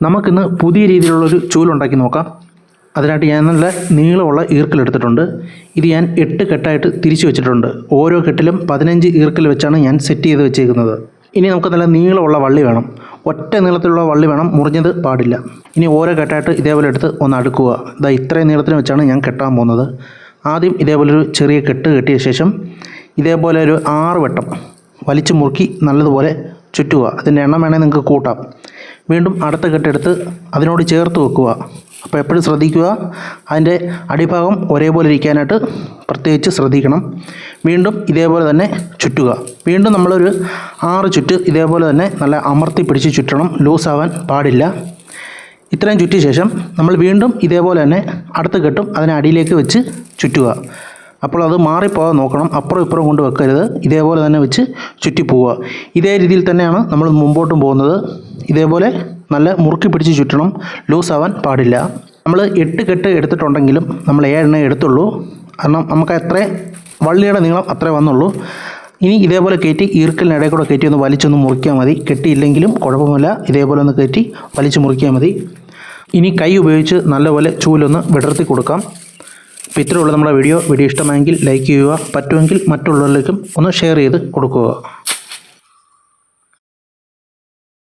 നമുക്കിന്ന് പുതിയ രീതിയിലുള്ളൊരു ചൂലുണ്ടാക്കി നോക്കാം. അതിനായിട്ട് ഞാൻ നല്ല നീളമുള്ള ഈർക്കൽ എടുത്തിട്ടുണ്ട്. ഇത് ഞാൻ എട്ട് കെട്ടായിട്ട് തിരിച്ചു വെച്ചിട്ടുണ്ട്. ഓരോ കെട്ടിലും പതിനഞ്ച് ഈർക്കൽ വെച്ചാണ് ഞാൻ സെറ്റ് ചെയ്ത് വെച്ചേക്കുന്നത് ഇനി നമുക്ക് നല്ല നീളമുള്ള വള്ളി വേണം. ഒറ്റ നീളത്തിലുള്ള വള്ളി വേണം. മുറിഞ്ഞത് പാടില്ല. ഇനി ഓരോ കെട്ടായിട്ട് ഇതേപോലെ എടുത്ത് ഒന്ന് അടുക്കുക. ഇതാ ഇത്രയും നീളത്തിന് വെച്ചാണ് ഞാൻ കെട്ടാൻ പോകുന്നത്. ആദ്യം ഇതേപോലെ ഒരു ചെറിയ കെട്ട് കെട്ടിയ ശേഷം ഇതേപോലെ ഒരു ആറ് വട്ടം വലിച്ചു മുറുക്കി നല്ലതുപോലെ ചുറ്റുക. അതിന്റെ എണ്ണം വേണമെങ്കിൽ നിങ്ങൾക്ക് കൂട്ടാം. വീണ്ടും അടുത്ത കെട്ടെടുത്ത് അതിനോട് ചേർത്ത് വെക്കുക. അപ്പോൾ എപ്പോഴും ശ്രദ്ധിക്കുക. അതിന്റെ അടിഭാഗം ഒരേപോലെ ഇരിക്കാനായിട്ട് പ്രത്യേകിച്ച് ശ്രദ്ധിക്കണം. വീണ്ടും ഇതേപോലെ തന്നെ ചുറ്റുക. വീണ്ടും നമ്മളൊരു ആറ് ചുറ്റ് ഇതേപോലെ തന്നെ നല്ല അമർത്തി പിടിച്ച് ചുറ്റണം. ലൂസാവാൻ പാടില്ല. ഇത്രയും ചുറ്റിയ ശേഷം നമ്മൾ വീണ്ടും ഇതേപോലെ തന്നെ അടുത്ത് കെട്ടും അതിനെ അടിയിലേക്ക് വെച്ച് ചുറ്റുക. അപ്പോൾ അത് മാറിപ്പോകാൻ നോക്കണം. അപ്പുറം ഇപ്പുറം കൊണ്ട് വെക്കരുത്. ഇതേപോലെ തന്നെ വെച്ച് ചുറ്റിപ്പോവുക. ഇതേ രീതിയിൽ തന്നെയാണ് നമ്മൾ മുമ്പോട്ടും പോകുന്നത്. ഇതേപോലെ നല്ല മുറുക്കി പിടിച്ച് ചുറ്റണം. ലൂസ് ആവാൻ പാടില്ല. നമ്മൾ എട്ട് കെട്ട് എടുത്തിട്ടുണ്ടെങ്കിലും നമ്മൾ ഏഴെണ്ണേ എടുത്തുള്ളൂ. കാരണം നമുക്ക് എത്ര വള്ളിയുടെ നീളം അത്രേ വന്നുള്ളൂ. ഇനി ഇതേപോലെ കയറ്റി ഈർക്കലിനിടയിൽ കൂടെ കയറ്റി ഒന്ന് വലിച്ചൊന്ന് മുറിക്കാൻ മതി. കെട്ടിയില്ലെങ്കിലും കുഴപ്പമില്ല ഇതേപോലെ ഒന്ന് കയറ്റി വലിച്ച് മുറിക്കാൻ മതി. ഇനി കൈ ഉപയോഗിച്ച് നല്ലപോലെ ചൂലൊന്ന് വിടർത്തി കൊടുക്കാം. അപ്പോൾ ഇത്രയുള്ള നമ്മുടെ വീഡിയോ. വീഡിയോ ഇഷ്ടമായെങ്കിൽ ലൈക്ക് ചെയ്യുക. പറ്റുമെങ്കിൽ മറ്റുള്ളവരിലേക്കും ഒന്ന് ഷെയർ ചെയ്ത് കൊടുക്കുക.